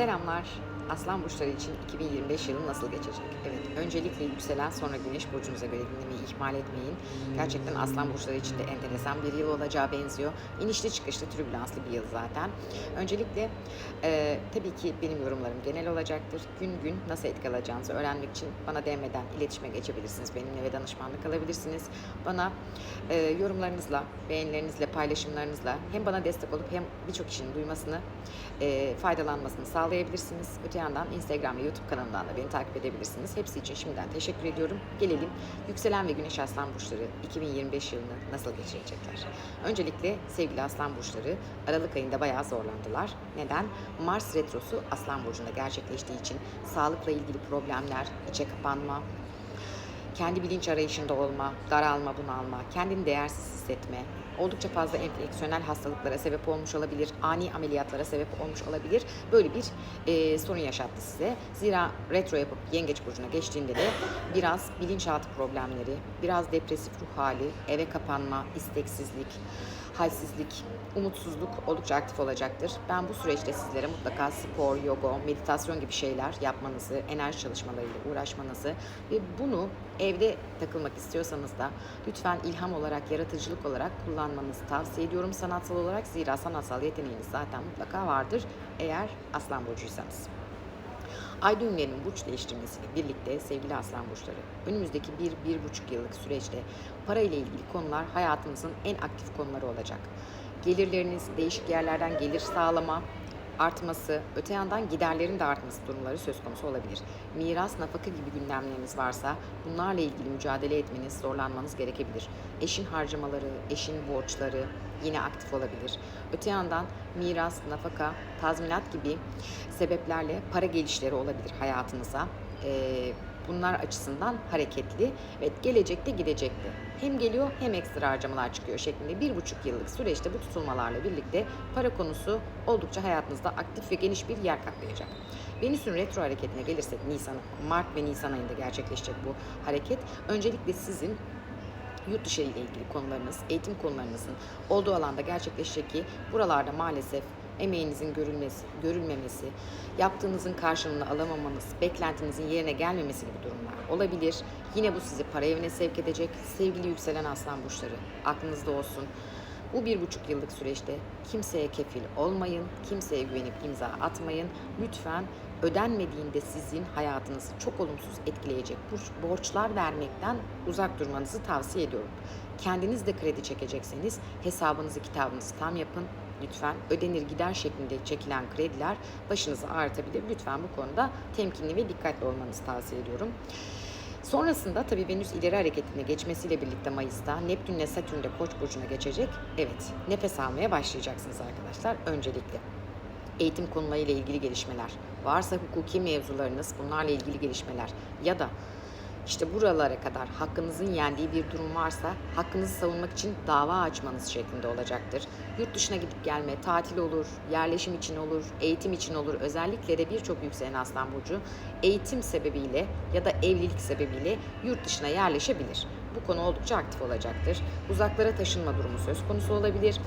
Selamlar. Aslan burçları için 2025 yılı nasıl geçecek? Evet, öncelikle yükselen sonra güneş burcunuza göre dinlemeyi ihmal etmeyin. Gerçekten aslan burçları için de enteresan bir yıl olacağı benziyor. İnişli çıkışlı, türbülanslı bir yıl zaten. Öncelikle e, tabii ki benim yorumlarım genel olacaktır. Gün gün nasıl etki alacağınızı öğrenmek için bana DM'den iletişime geçebilirsiniz. Benimle ve danışmanlık alabilirsiniz. Bana e, yorumlarınızla, beğenilerinizle, paylaşımlarınızla hem bana destek olup hem birçok kişinin duymasını, e, faydalanmasını sağlayabilirsiniz. Öte yandan Instagram ve YouTube kanalından da beni takip edebilirsiniz. Hepsi için şimdiden teşekkür ediyorum. Gelelim yükselen ve güneş aslan burçları 2025 yılını nasıl geçirecekler? Öncelikle sevgili aslan burçları Aralık ayında bayağı zorlandılar. Neden? Mars retrosu aslan burcunda gerçekleştiği için sağlıkla ilgili problemler, içe kapanma, kendi bilinç arayışında olma, daralma, bunalma, kendini değersiz hissetme, oldukça fazla enfeksiyonel hastalıklara sebep olmuş olabilir, ani ameliyatlara sebep olmuş olabilir. Böyle bir e, sorun yaşattı size. Zira retro yapıp yengeç burcuna geçtiğinde de biraz bilinçaltı problemleri, biraz depresif ruh hali, eve kapanma, isteksizlik, halsizlik, umutsuzluk oldukça aktif olacaktır. Ben bu süreçte sizlere mutlaka spor, yoga, meditasyon gibi şeyler yapmanızı, enerji çalışmalarıyla uğraşmanızı ve bunu evde takılmak istiyorsanız da lütfen ilham olarak, yaratıcılık olarak kullanmanızı tavsiye ediyorum sanatsal olarak. Zira sanatsal yeteneğiniz zaten mutlaka vardır eğer aslan burcuysanız. Ay düğümlerinin burç değiştirmesiyle birlikte sevgili aslan burçları önümüzdeki bir, bir buçuk yıllık süreçte para ile ilgili konular hayatınızın en aktif konuları olacak. Gelirleriniz, değişik yerlerden gelir sağlama, artması, öte yandan giderlerin de artması durumları söz konusu olabilir. Miras, nafaka gibi gündemleriniz varsa bunlarla ilgili mücadele etmeniz, zorlanmanız gerekebilir. Eşin harcamaları, eşin borçları yine aktif olabilir. Öte yandan miras, nafaka, tazminat gibi sebeplerle para gelişleri olabilir hayatınıza. Ee, bunlar açısından hareketli ve gelecekte gidecekti. Hem geliyor hem ekstra harcamalar çıkıyor şeklinde bir buçuk yıllık süreçte bu tutulmalarla birlikte para konusu oldukça hayatınızda aktif ve geniş bir yer kaplayacak. Venüs'ün retro hareketine gelirsek Nisan, Mart ve Nisan ayında gerçekleşecek bu hareket. Öncelikle sizin yurt dışı ile ilgili konularınız, eğitim konularınızın olduğu alanda gerçekleşecek ki buralarda maalesef emeğinizin görülmesi, görülmemesi, yaptığınızın karşılığını alamamanız, beklentinizin yerine gelmemesi gibi durumlar olabilir. Yine bu sizi para evine sevk edecek. Sevgili yükselen aslan burçları aklınızda olsun. Bu bir buçuk yıllık süreçte kimseye kefil olmayın, kimseye güvenip imza atmayın. Lütfen ödenmediğinde sizin hayatınızı çok olumsuz etkileyecek borç- borçlar vermekten uzak durmanızı tavsiye ediyorum. Kendiniz de kredi çekecekseniz hesabınızı kitabınızı tam yapın. Lütfen ödenir gider şeklinde çekilen krediler başınızı ağrıtabilir. Lütfen bu konuda temkinli ve dikkatli olmanızı tavsiye ediyorum. Sonrasında tabii Venüs ileri hareketine geçmesiyle birlikte Mayıs'ta Neptün ile Satürn de Koç burcuna geçecek. Evet, nefes almaya başlayacaksınız arkadaşlar öncelikle. Eğitim konularıyla ilgili gelişmeler, varsa hukuki mevzularınız, bunlarla ilgili gelişmeler ya da işte buralara kadar hakkınızın yendiği bir durum varsa hakkınızı savunmak için dava açmanız şeklinde olacaktır. Yurt dışına gidip gelme, tatil olur, yerleşim için olur, eğitim için olur. Özellikle de birçok yükselen aslan burcu eğitim sebebiyle ya da evlilik sebebiyle yurt dışına yerleşebilir. Bu konu oldukça aktif olacaktır. Uzaklara taşınma durumu söz konusu olabilir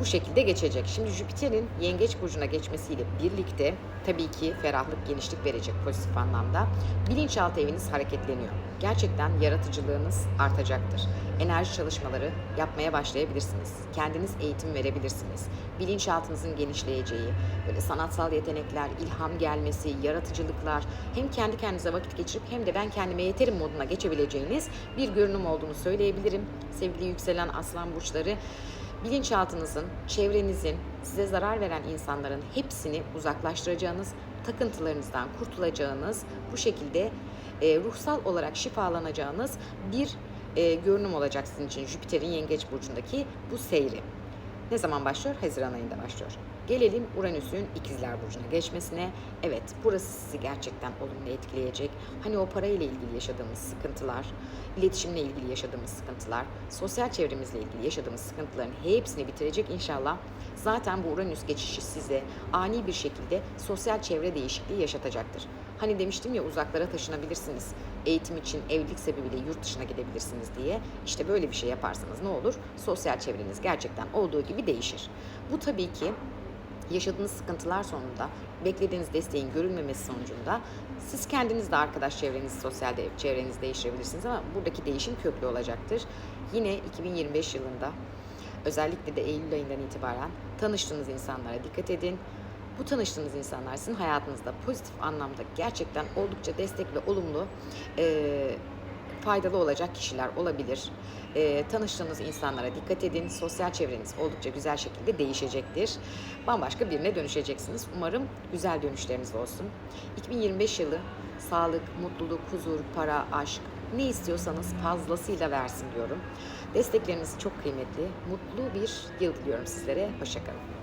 bu şekilde geçecek. Şimdi Jüpiter'in Yengeç burcuna geçmesiyle birlikte tabii ki ferahlık, genişlik verecek pozitif anlamda. Bilinçaltı eviniz hareketleniyor. Gerçekten yaratıcılığınız artacaktır. Enerji çalışmaları yapmaya başlayabilirsiniz. Kendiniz eğitim verebilirsiniz. Bilinçaltınızın genişleyeceği, böyle sanatsal yetenekler, ilham gelmesi, yaratıcılıklar, hem kendi kendinize vakit geçirip hem de ben kendime yeterim moduna geçebileceğiniz bir görünüm olduğunu söyleyebilirim. Sevgili yükselen aslan burçları, bilinçaltınızın, çevrenizin, size zarar veren insanların hepsini uzaklaştıracağınız, takıntılarınızdan kurtulacağınız, bu şekilde e, ruhsal olarak şifalanacağınız bir e, görünüm olacak sizin için Jüpiter'in Yengeç Burcu'ndaki bu seyri. Ne zaman başlıyor? Haziran ayında başlıyor. Gelelim Uranüs'ün ikizler burcuna geçmesine. Evet, burası sizi gerçekten olumlu etkileyecek. Hani o parayla ilgili yaşadığımız sıkıntılar, iletişimle ilgili yaşadığımız sıkıntılar, sosyal çevremizle ilgili yaşadığımız sıkıntıların hepsini bitirecek inşallah. Zaten bu Uranüs geçişi size ani bir şekilde sosyal çevre değişikliği yaşatacaktır. Hani demiştim ya uzaklara taşınabilirsiniz. Eğitim için evlilik sebebiyle yurt dışına gidebilirsiniz diye. İşte böyle bir şey yaparsanız ne olur? Sosyal çevreniz gerçekten olduğu gibi değişir. Bu tabii ki yaşadığınız sıkıntılar sonunda beklediğiniz desteğin görülmemesi sonucunda siz kendiniz de arkadaş çevrenizi, sosyal de- çevrenizi değiştirebilirsiniz ama buradaki değişim köklü olacaktır. Yine 2025 yılında özellikle de Eylül ayından itibaren tanıştığınız insanlara dikkat edin. Bu tanıştığınız insanlar sizin hayatınızda pozitif anlamda gerçekten oldukça destek ve olumlu eee, faydalı olacak kişiler olabilir. Eee, tanıştığınız insanlara dikkat edin. Sosyal çevreniz oldukça güzel şekilde değişecektir. Bambaşka birine dönüşeceksiniz. Umarım güzel dönüşleriniz olsun. 2025 yılı sağlık, mutluluk, huzur, para, aşk ne istiyorsanız fazlasıyla versin diyorum. Destekleriniz çok kıymetli. Mutlu bir yıl diliyorum sizlere. Hoşçakalın.